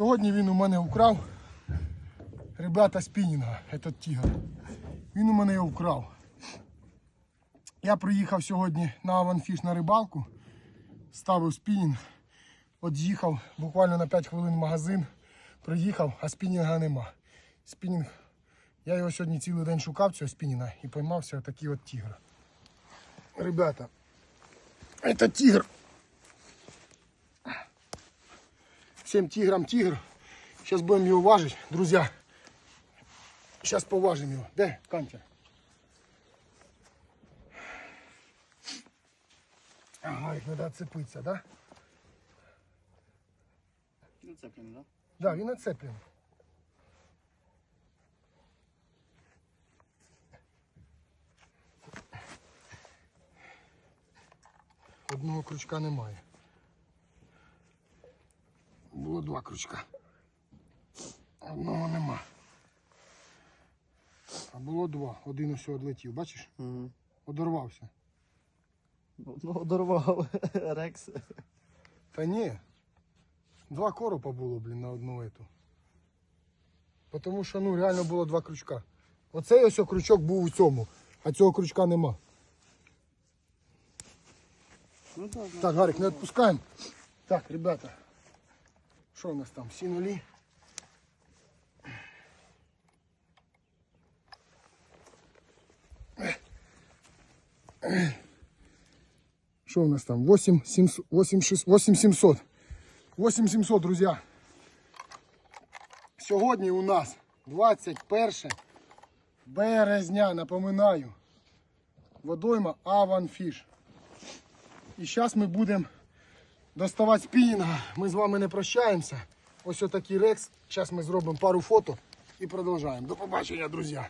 Сьогодні він у мене вкрав ребята спінінга, этот тігр. Він у мене його вкрав. Я приїхав сьогодні на аванфіш на рибалку, ставив спінінг, от їхав буквально на 5 хвилин в магазин, приїхав, а спінінга нема. Спінінг. Я його сьогодні цілий день шукав цього спініна і поймався отакий от тігр. Ребята, це тігр. 7 тиграм тигр. Сейчас будем его важить, друзья. Сейчас поважим его. Да, Кантя? Ага, их надо отцепиться, да? Нацеплен, да? Да, він нацеплен. Одного крючка немає. Було два крючка. Одного нема. А було два. Один усе відлетів, бачиш? Угу. Одорвався. Ну, одорвав Рекс. Та ні. Два коропа було, блін, на одну ету. Тому що ну реально було два крючка. Оцей ось крючок був у цьому, а цього крючка нема. Ну так. Так, Гарик, не відпускаємо. Так, ребята. Що у нас там? Всі нулі. Що у нас там? 8 700, 8 600, 8 700. 8 700, друзі. Сьогодні у нас 21 березня, напоминаю. Водойма Аванфіш. І зараз ми будемо доставати спінінга. Ми з вами не прощаємося. Ось отакий рекс. Зараз ми зробимо пару фото і продовжуємо. До побачення, друзі.